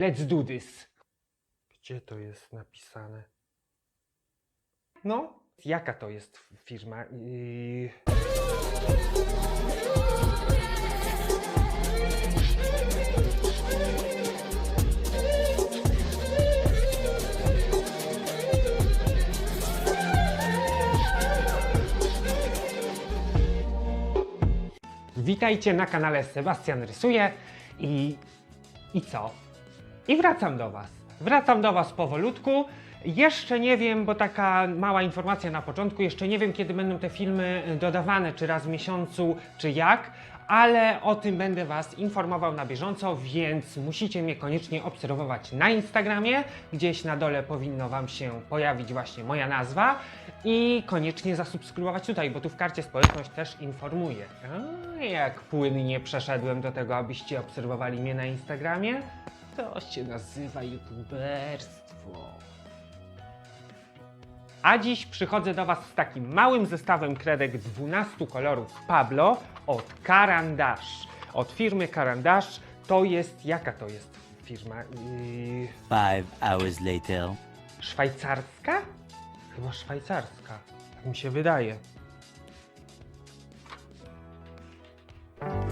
Let's do this. Gdzie to jest napisane? No, jaka to jest firma? Yy... Witajcie na kanale Sebastian Rysuje i... i co? I wracam do Was. Wracam do Was powolutku. Jeszcze nie wiem, bo taka mała informacja na początku, jeszcze nie wiem kiedy będą te filmy dodawane, czy raz w miesiącu, czy jak, ale o tym będę Was informował na bieżąco, więc musicie mnie koniecznie obserwować na Instagramie. Gdzieś na dole powinno Wam się pojawić właśnie moja nazwa i koniecznie zasubskrybować tutaj, bo tu w karcie społeczność też informuję. A, jak płynnie przeszedłem do tego, abyście obserwowali mnie na Instagramie, to się nazywa youtuberstwo. A dziś przychodzę do Was z takim małym zestawem kredek 12 kolorów Pablo od Carandash. Od firmy Carandash to jest, jaka to jest firma? Yy, Five hours later. szwajcarska? Chyba szwajcarska, tak mi się wydaje.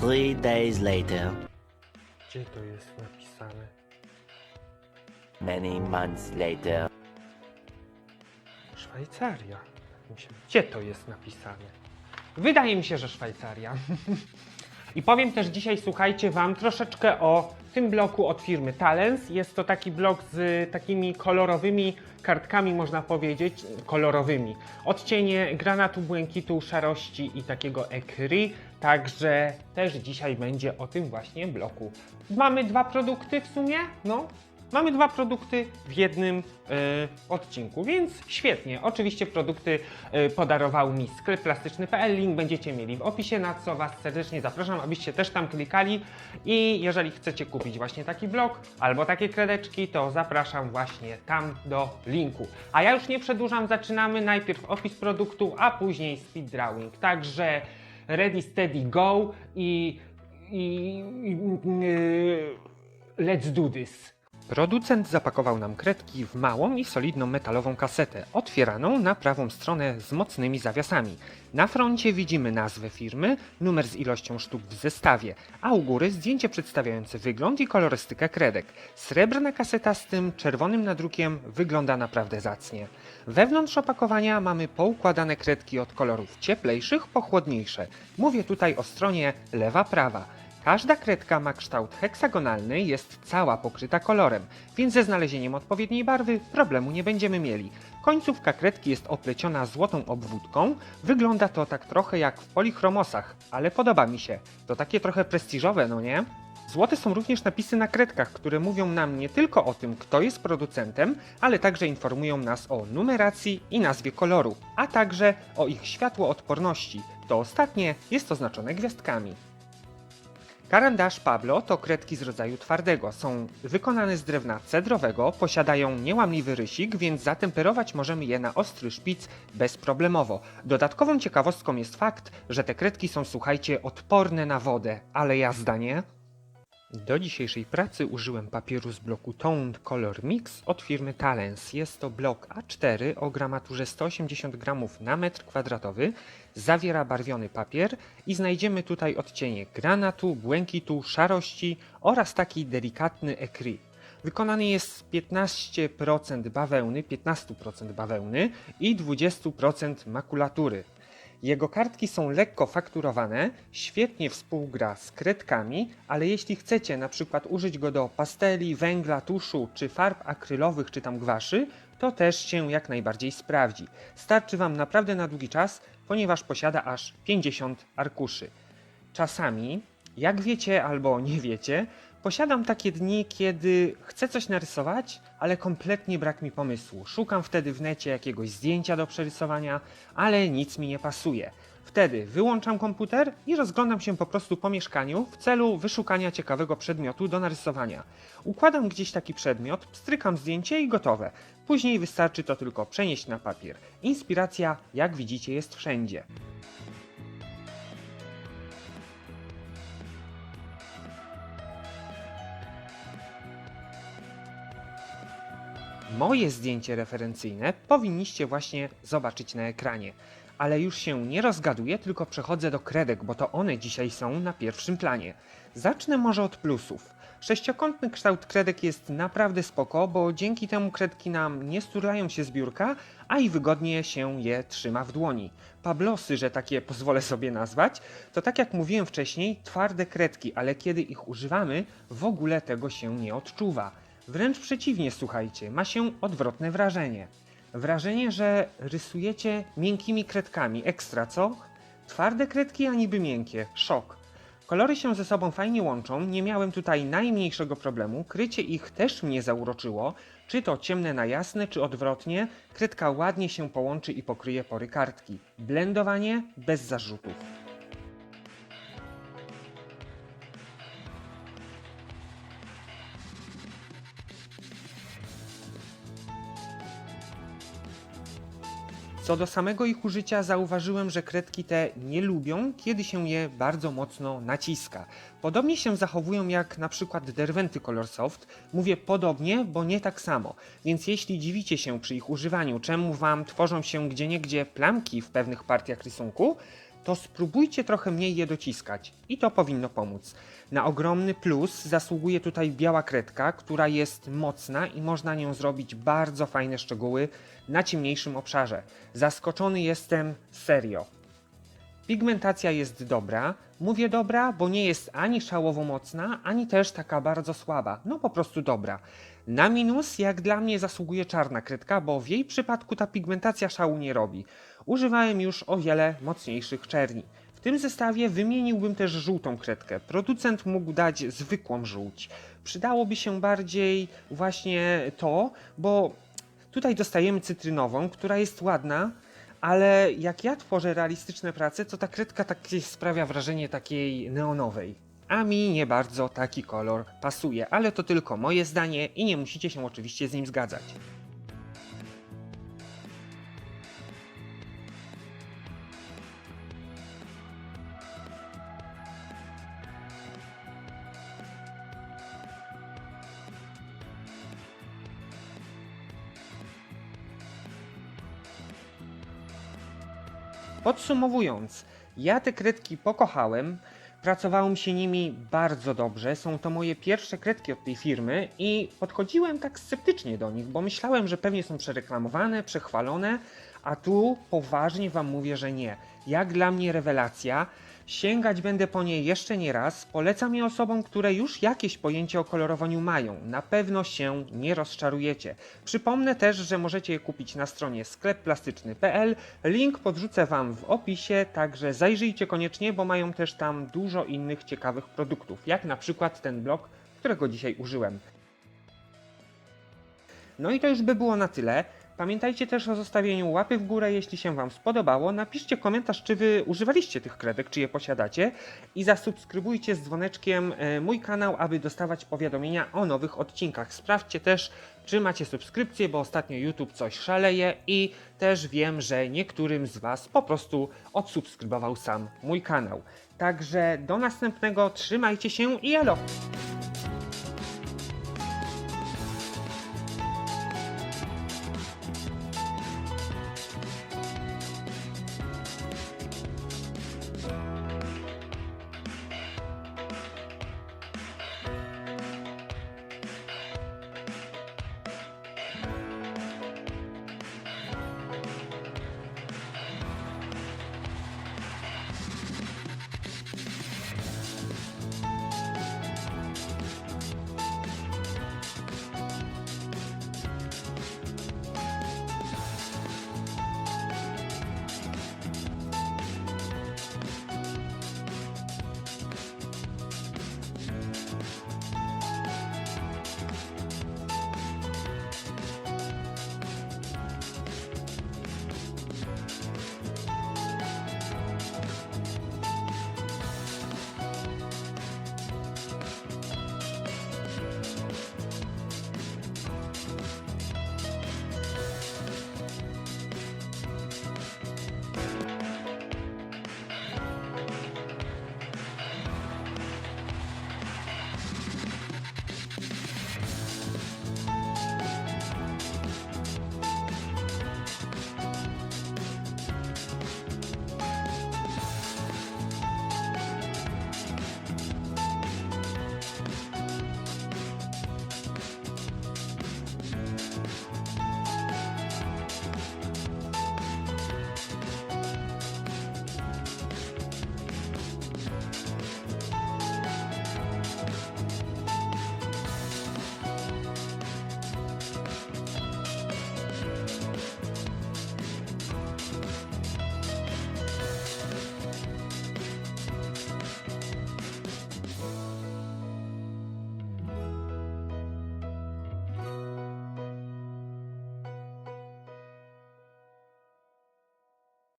Three days later. Gdzie to jest napisane? Many months later. Szwajcaria. Gdzie to jest napisane? Wydaje mi się, że Szwajcaria. I powiem też dzisiaj, słuchajcie, Wam troszeczkę o tym bloku od firmy Talens. Jest to taki blok z takimi kolorowymi kartkami, można powiedzieć, kolorowymi. Odcienie granatu, błękitu, szarości i takiego ekry. Także też dzisiaj będzie o tym właśnie bloku. Mamy dwa produkty w sumie, no. Mamy dwa produkty w jednym e, odcinku, więc świetnie. Oczywiście produkty e, podarował mi sklep plastyczny.pl. Link będziecie mieli w opisie, na co Was serdecznie zapraszam, abyście też tam klikali. I jeżeli chcecie kupić właśnie taki blok albo takie kredeczki, to zapraszam właśnie tam do linku. A ja już nie przedłużam, zaczynamy najpierw opis produktu, a później speed drawing. Także ready, steady, go i. i, i yy, let's do this. Producent zapakował nam kredki w małą i solidną metalową kasetę, otwieraną na prawą stronę z mocnymi zawiasami. Na froncie widzimy nazwę firmy, numer z ilością sztuk w zestawie, a u góry zdjęcie przedstawiające wygląd i kolorystykę kredek. Srebrna kaseta z tym czerwonym nadrukiem wygląda naprawdę zacnie. Wewnątrz opakowania mamy poukładane kredki od kolorów cieplejszych po chłodniejsze. Mówię tutaj o stronie lewa-prawa. Każda kredka ma kształt heksagonalny, jest cała pokryta kolorem, więc ze znalezieniem odpowiedniej barwy problemu nie będziemy mieli. Końcówka kredki jest opleciona złotą obwódką, wygląda to tak trochę jak w polichromosach, ale podoba mi się. To takie trochę prestiżowe, no nie? Złote są również napisy na kredkach, które mówią nam nie tylko o tym, kto jest producentem, ale także informują nas o numeracji i nazwie koloru, a także o ich światłoodporności. To ostatnie jest oznaczone gwiazdkami. Carandash Pablo to kredki z rodzaju twardego. Są wykonane z drewna cedrowego, posiadają niełamliwy rysik, więc zatemperować możemy je na ostry szpic bezproblemowo. Dodatkową ciekawostką jest fakt, że te kredki są, słuchajcie, odporne na wodę, ale jazda nie? Do dzisiejszej pracy użyłem papieru z bloku Toned Color Mix od firmy Talens. Jest to blok A4 o gramaturze 180 gramów na metr kwadratowy. Zawiera barwiony papier i znajdziemy tutaj odcienie granatu, błękitu, szarości oraz taki delikatny ekry. Wykonany jest z 15% bawełny, 15% bawełny i 20% makulatury. Jego kartki są lekko fakturowane, świetnie współgra z kredkami, ale jeśli chcecie na przykład użyć go do pasteli, węgla, tuszu czy farb akrylowych czy tam gwaszy, to też się jak najbardziej sprawdzi. Starczy Wam naprawdę na długi czas, ponieważ posiada aż 50 arkuszy. Czasami, jak wiecie albo nie wiecie, posiadam takie dni, kiedy chcę coś narysować, ale kompletnie brak mi pomysłu. Szukam wtedy w necie jakiegoś zdjęcia do przerysowania, ale nic mi nie pasuje. Wtedy wyłączam komputer i rozglądam się po prostu po mieszkaniu w celu wyszukania ciekawego przedmiotu do narysowania. Układam gdzieś taki przedmiot, pstrykam zdjęcie i gotowe. Później wystarczy to tylko przenieść na papier. Inspiracja, jak widzicie, jest wszędzie. Moje zdjęcie referencyjne powinniście właśnie zobaczyć na ekranie. Ale już się nie rozgaduję, tylko przechodzę do kredek, bo to one dzisiaj są na pierwszym planie. Zacznę może od plusów. Sześciokątny kształt kredek jest naprawdę spoko, bo dzięki temu kredki nam nie sturlają się z biurka, a i wygodnie się je trzyma w dłoni. Pablosy, że takie pozwolę sobie nazwać, to tak jak mówiłem wcześniej, twarde kredki, ale kiedy ich używamy, w ogóle tego się nie odczuwa. Wręcz przeciwnie, słuchajcie, ma się odwrotne wrażenie. Wrażenie, że rysujecie miękkimi kredkami. Ekstra, co? Twarde kredki, a niby miękkie. Szok. Kolory się ze sobą fajnie łączą, nie miałem tutaj najmniejszego problemu. Krycie ich też mnie zauroczyło. Czy to ciemne na jasne, czy odwrotnie, kredka ładnie się połączy i pokryje pory kartki. Blendowanie bez zarzutów. Co do samego ich użycia, zauważyłem, że kredki te nie lubią, kiedy się je bardzo mocno naciska. Podobnie się zachowują jak na przykład derwenty Color Soft. Mówię podobnie, bo nie tak samo. Więc jeśli dziwicie się przy ich używaniu, czemu wam tworzą się gdzieniegdzie plamki w pewnych partiach rysunku, to spróbujcie trochę mniej je dociskać i to powinno pomóc. Na ogromny plus zasługuje tutaj biała kredka, która jest mocna i można nią zrobić bardzo fajne szczegóły na ciemniejszym obszarze. Zaskoczony jestem serio. Pigmentacja jest dobra. Mówię dobra, bo nie jest ani szałowo mocna, ani też taka bardzo słaba. No po prostu dobra. Na minus, jak dla mnie, zasługuje czarna kredka, bo w jej przypadku ta pigmentacja szału nie robi. Używałem już o wiele mocniejszych czerni. W tym zestawie wymieniłbym też żółtą kredkę. Producent mógł dać zwykłą żółć. Przydałoby się bardziej właśnie to, bo tutaj dostajemy cytrynową, która jest ładna, ale jak ja tworzę realistyczne prace, to ta kredka tak sprawia wrażenie takiej neonowej. A mi nie bardzo taki kolor pasuje, ale to tylko moje zdanie i nie musicie się oczywiście z nim zgadzać. Podsumowując, ja te kredki pokochałem, pracowało mi się nimi bardzo dobrze. Są to moje pierwsze kredki od tej firmy i podchodziłem tak sceptycznie do nich, bo myślałem, że pewnie są przereklamowane, przechwalone, a tu poważnie Wam mówię, że nie. Jak dla mnie rewelacja. Sięgać będę po nie jeszcze nie raz. Polecam je osobom, które już jakieś pojęcie o kolorowaniu mają. Na pewno się nie rozczarujecie. Przypomnę też, że możecie je kupić na stronie sklepplastyczny.pl. Link podrzucę Wam w opisie, także zajrzyjcie koniecznie, bo mają też tam dużo innych ciekawych produktów, jak na przykład ten blok, którego dzisiaj użyłem. No i to już by było na tyle. Pamiętajcie też o zostawieniu łapy w górę, jeśli się Wam spodobało. Napiszcie komentarz, czy Wy używaliście tych kredek, czy je posiadacie. I zasubskrybujcie z dzwoneczkiem e, mój kanał, aby dostawać powiadomienia o nowych odcinkach. Sprawdźcie też, czy macie subskrypcję, bo ostatnio YouTube coś szaleje i też wiem, że niektórym z Was po prostu odsubskrybował sam mój kanał. Także do następnego, trzymajcie się i elo!